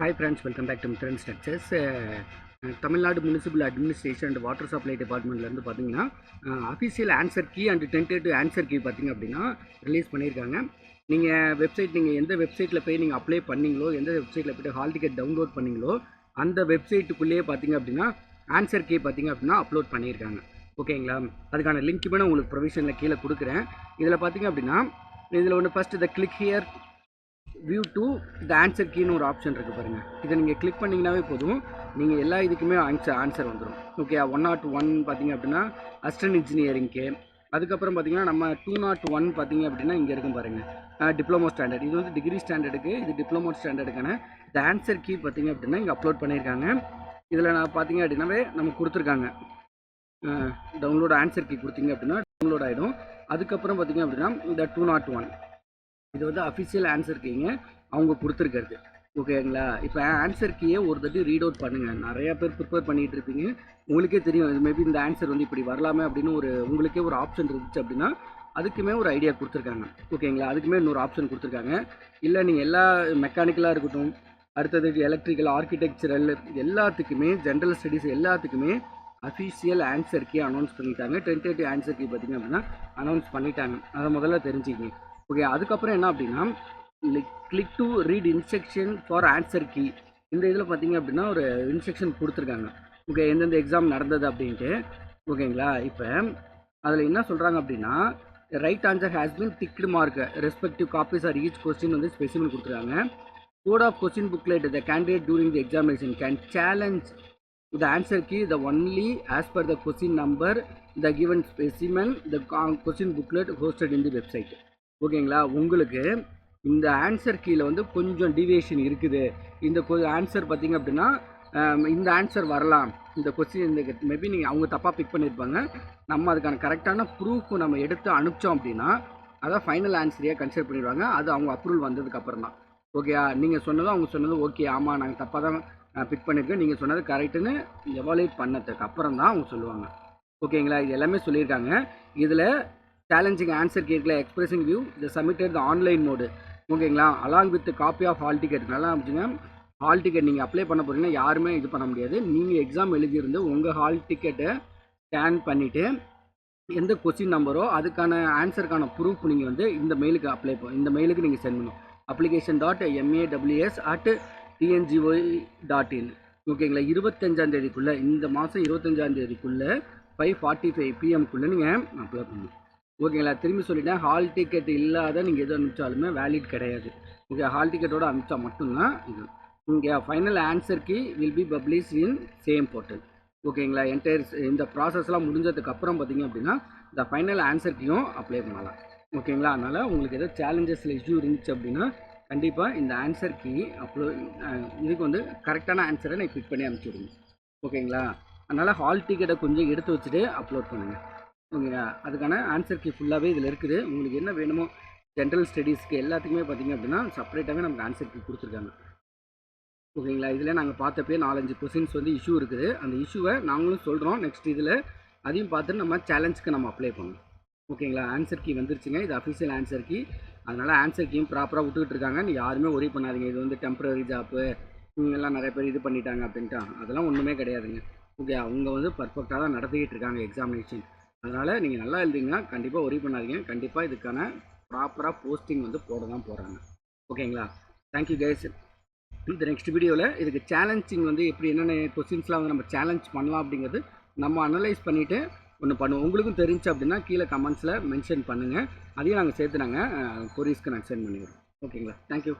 Hi friends welcome back to Mithran structures Tamil Nadu municipal administration and water supply டிபார்ட்மெண்ட்லேருந்து பார்த்தீங்கன்னா official answer key and tentative answer key பார்த்தீங்க அப்படின்னா release பண்ணியிருக்காங்க நீங்கள் website நீங்கள் எந்த வெப்சைட்டில் போய் நீங்கள் அப்ளை பண்ணீங்களோ எந்த வெப்சைட்டில் போய்ட்டு ஹால் டிக்கெட் டவுன்லோட் பண்ணீங்களோ அந்த வெப்சைட்டுக்குள்ளேயே பார்த்தீங்க அப்படின்னா ஆன்சர் கீ பார்த்தீங்க அப்படின்னா அப்லோட் பண்ணியிருக்காங்க ஓகேங்களா அதுக்கான லிங்க் நான் உங்களுக்கு ப்ரொவிஷனில் கீழே கொடுக்குறேன். இதில் பார்த்தீங்க அப்படின்னா இதில் ஒன்று first the click here view to the answer கீன்னு ஒரு ஆப்ஷன் இருக்குது பாருங்கள் இதை நீங்கள் கிளிக் பண்ணிங்கனாவே போதும். நீங்கள் எல்லா இதுக்குமே ஆன்சர் ஆன்சர் வந்துடும் ஓகே ஒன் நாட் ஒன் பார்த்தீங்க அப்படின்னா அஸ்டன் இன்ஜினியரிங்க்கு அதுக்கப்புறம் பார்த்தீங்கன்னா நம்ம டூ நாட் ஒன் பார்த்திங்க அப்படின்னா இங்கே இருக்கும் பாருங்கள் டிப்ளமோ ஸ்டாண்டர்ட் இது வந்து டிகிரி ஸ்டாண்டர்டுக்கு இது டிப்ளமோ ஸ்டாண்டர்டுக்கான இந்த ஆன்சர் கீ பார்த்தீங்க அப்படின்னா இங்கே அப்லோட் பண்ணியிருக்காங்க. இதில் நான் பார்த்தீங்க அப்படின்னாவே நமக்கு கொடுத்துருக்காங்க. டவுன்லோட் ஆன்சர் கீ கொடுத்தீங்க அப்படின்னா டவுன்லோட் ஆகிடும் அதுக்கப்புறம் பார்த்தீங்க அப்படின்னா இந்த டூ நாட் ஒன் இது வந்து அஃபிஷியல் ஆன்சர் கீங்க அவங்க கொடுத்துருக்கிறது. ஓகேங்களா இப்போ ஆன்சர் கீயை ஒரு தட்டி ரீட் அவுட் பண்ணுங்கள் நிறையா பேர் ப்ரிப்பேர் பண்ணிகிட்டு இருப்பீங்க. உங்களுக்கே தெரியும். இது மேபி இந்த ஆன்சர் வந்து இப்படி வரலாமே அப்படின்னு ஒரு உங்களுக்கே ஒரு ஆப்ஷன் இருந்துச்சு அப்படின்னா அதுக்குமே ஒரு ஐடியா கொடுத்துருக்காங்க. ஓகேங்களா அதுக்குமே இன்னொரு ஆப்ஷன் கொடுத்துருக்காங்க. இல்லை நீங்கள் எல்லா மெக்கானிக்கலாக இருக்கட்டும் அடுத்தது எலக்ட்ரிக்கல் ஆர்கிடெக்சரல் எல்லாத்துக்குமே ஜென்ரல் ஸ்டடீஸ் எல்லாத்துக்குமே அஃபிஷியல் ஆன்சர் கீ அனௌன்ஸ் பண்ணிட்டாங்க. டென்டேட்டிவ் ஆன்சர் கீ பார்த்திங்க அப்படின்னா அனௌன்ஸ் பண்ணிட்டாங்க. அதை முதல்ல தெரிஞ்சுக்கிங்க. ஓகே அதுக்கப்புறம் என்ன அப்படின்னா click to read instruction for answer key இந்த இதில் பார்த்தீங்க அப்படின்னா ஒரு இன்ஸ்ட்ரக்ஷன் கொடுத்துருக்காங்க. ஓகே எந்தெந்த எக்ஸாம் நடந்தது அப்படின்ட்டு. ஓகேங்களா இப்போ அதில் என்ன சொல்கிறாங்க அப்படின்னா right answer has been ticked mark respective copies or each question வந்து ஸ்பெசிமன் கொடுத்துருக்காங்க. Code of question booklet the candidate during the examination can challenge the answer key the only as per the question number the given specimen the question booklet hosted in the website ஓகேங்களா? உங்களுக்கு இந்த answer கீழே வந்து கொஞ்சம் deviation இருக்குது. இந்த answer பார்த்தீங்க அப்படின்னா இந்த ஆன்சர் வரலாம். இந்த கொஸ்டின் இந்த மேபி நீங்கள் அவங்க தப்பாக பிக் பண்ணியிருப்பாங்க. நம்ம அதுக்கான கரெக்டான ப்ரூஃப் நம்ம எடுத்து அனுப்பிச்சோம் அப்படின்னா அதை ஃபைனல் ஆன்சரையாக கன்சிடர் பண்ணிடுவாங்க. அது அவங்க அப்ரூவல் வந்ததுக்கப்புறம் தான். ஓகேயா நீங்கள் சொன்னதும் அவங்க சொன்னதும் ஓகே ஆமாம் நாங்கள் தப்பாக தான் பிக் பண்ணியிருக்கோம் நீங்கள் சொன்னது கரெக்டுன்னு எவாலுவேட் பண்ணதுக்கு அப்புறம் தான் அவங்க சொல்லுவாங்க. ஓகேங்களா? இது எல்லாமே சொல்லியிருக்காங்க. இதில் சேலஞ்சிங் ஆன்சர் கேட்கல expressing view the submitted the online mode ஓகேங்களா? Along with copy of hall ticket நல்லா அமைச்சுங்க ஹால் டிக்கெட் நீங்கள் அப்ளை பண்ண போகிறீங்கன்னா யாருமே இது பண்ண முடியாது. நீங்கள் எக்ஸாம் எழுதியிருந்து உங்கள் ஹால் டிக்கெட்டை ஸ்கேன் பண்ணிவிட்டு எந்த கொஸ்டின் நம்பரோ அதுக்கான ஆன்சருக்கான ப்ரூஃப் நீங்கள் வந்து இந்த மெயிலுக்கு அப்ளை இந்த மெயிலுக்கு நீங்கள் சென்ட் பண்ணணும். Application dot MAWS at TNGOY dot in ஓகேங்களா? இருபத்தஞ்சாந்தேதிக்குள்ளே இந்த மாதம் இருபத்தஞ்சாந்தேதிக்குள்ளே ஃபைவ் ஃபார்ட்டி ஃபைவ் பிஎம்குள்ளே நீங்கள் அப்ளை பண்ணணும். ஓகேங்களா? திரும்பி சொல்லிட்டேன். ஹால் டிக்கெட் இல்லாத நீங்கள் எது அனுப்பிச்சாலுமே வேலிட் கிடையாது. ஓகே ஹால் டிக்கெட்டோட அனுப்பிச்சா மட்டும்தான் இது. இங்கே final ஆன்சருக்கு will be publish in same portal ஓகேங்களா? என்டையர் இந்த ப்ராசஸ்லாம் முடிஞ்சதுக்கப்புறம் பார்த்தீங்க அப்படின்னா இந்த ஃபைனல் ஆன்சர்க்கையும் அப்ளை பண்ணலாம். ஓகேங்களா? அதனால் உங்களுக்கு ஏதோ சேலஞ்சஸில் இஷ்யூ இருந்துச்சு அப்படின்னா கண்டிப்பாக இந்த ஆன்சர் கீ இதுக்கு வந்து கரெக்டான ஆன்சரை நான் பிக் பண்ணி அனுப்பிச்சி விடுங்க ஓகேங்களா? அதனால் ஹால் டிக்கெட்டை கொஞ்சம் எடுத்து வச்சுட்டு அப்லோட் பண்ணுங்கள் ஓகேங்களா? அதுக்கான ஆன்சர் கீ ஃபுல்லாகவே இதில் இருக்குது. உங்களுக்கு என்ன வேணுமோ ஜென்ரல் ஸ்டடீஸ்க்கு எல்லாத்துக்குமே பார்த்தீங்க அப்படின்னா செப்பரேட்டாகவே நமக்கு ஆன்சர் கீ கொடுத்துருக்காங்க. ஓகேங்களா? இதில் நாங்கள் பார்த்தப்பே நாலஞ்சு கொஸ்டின்ஸ் வந்து இஷ்யூ இருக்குது. அந்த இஷ்யூவை நாங்களும் சொல்கிறோம் நெக்ஸ்ட் இதில் அதையும் பார்த்துட்டு நம்ம சேலஞ்சுக்கு நம்ம அப்ளை பண்ணணும். ஓகேங்களா? ஆன்சர் கீ வந்துருச்சுங்க. இது அஃபிஷியல் ஆன்சர் கீ அதனால் ஆன்சர் கீயும் ப்ராப்பராக விட்டுக்கிட்டு இருக்காங்க. நீ யாருமே ஒரே பண்ணாதீங்க. இது வந்து டெம்பரரி ஜாப்பு இவங்கெல்லாம் நிறைய பேர் இது பண்ணிட்டாங்க அப்படின்ட்டு அதெல்லாம் ஒன்றுமே கிடையாதுங்க. ஓகே? அவங்க வந்து பர்ஃபெக்டாக தான் நடத்திக்கிட்டு இருக்காங்க எக்ஸாமினேஷன் அதனால் நீங்கள் நல்லா எழுதிங்கன்னா கண்டிப்பாக ஒரி பண்ணாதீங்க. கண்டிப்பாக இதுக்கான ப்ராப்பராக போஸ்டிங் வந்து போட தான் போகிறாங்க ஓகேங்களா தேங்க்யூ கைஸ் இந்த நெக்ஸ்ட் வீடியோவில் இதுக்கு சேலஞ்சிங் வந்து எப்படி என்னென்ன கொஸ்டின்ஸ்லாம் வந்து நம்ம சேலஞ்ச் பண்ணலாம் அப்படிங்கிறது நம்ம அனலைஸ் பண்ணிவிட்டு ஒன்று பண்ணுவோம். உங்களுக்கும் தெரிஞ்சு அப்படின்னா கீழே கமெண்ட்ஸில் மென்ஷன் பண்ணுங்கள் அதையும் நாங்கள் சேர்த்து நாங்கள் கொரியஸ்க்கு நாங்கள் சென்ட் பண்ணிடுறோம். ஓகேங்களா தேங்க்யூ